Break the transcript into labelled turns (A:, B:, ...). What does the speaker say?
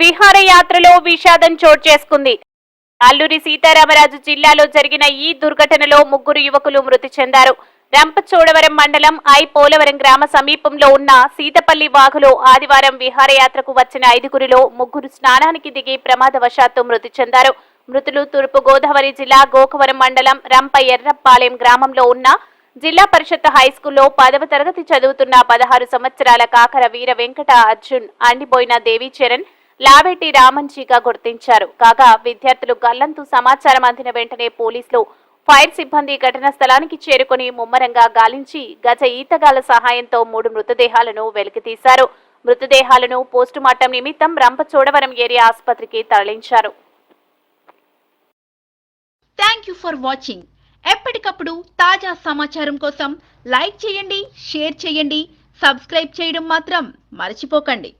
A: విహారయాత్రలో విషాదం చోటు చేసుకుంది. అల్లూరి సీతారామరాజు జిల్లాలో జరిగిన ఈ దుర్ఘటనలో ముగ్గురు యువకులు మృతి చెందారు. రంపచోడవరం మండలం ఐ పోలవరం గ్రామ సమీపంలో ఉన్న సీతపల్లి వాగులో ఆదివారం విహారయాత్రకు వచ్చిన ఐదుగురిలో ముగ్గురు స్నానానికి దిగి ప్రమాదవశాత్తు మృతి చెందారు. మృతులు తూర్పు గోదావరి జిల్లా గోకవరం మండలం రంప ఎర్రపాలెం గ్రామంలో ఉన్న జిల్లా పరిషత్ హైస్కూల్లో పదవ తరగతి చదువుతున్న పదహారు సంవత్సరాల కాకర వీర వెంకట అర్జున్ అండిపోయిన దేవీచరణ్ లావెట్టి రామంజీగా గుర్తించారు. కాగా విద్యార్థులు గల్లంతు సమాచారం అందిన వెంటనే పోలీసులు ఫైర్ సిబ్బంది ఘటనా స్థలానికి చేరుకుని ముమ్మరంగా గాలించి గజ ఈతగాల సహాయంతో మూడు మృతదేహాలను వెలికితీశారు మృతదేహాలను పోస్టుమార్టం నిమిత్తం రంపచోడవరం ఏరియా ఆసుపత్రికి తరలించారు.
B: థ్యాంక్ యూ ఫర్ వాచింగ్ ఎప్పటికప్పుడు తాజా సమాచారం కోసం లైక్ చేయండి షేర్ చేయండి సబ్స్క్రైబ్ చేయడం మాత్రం మర్చిపోకండి.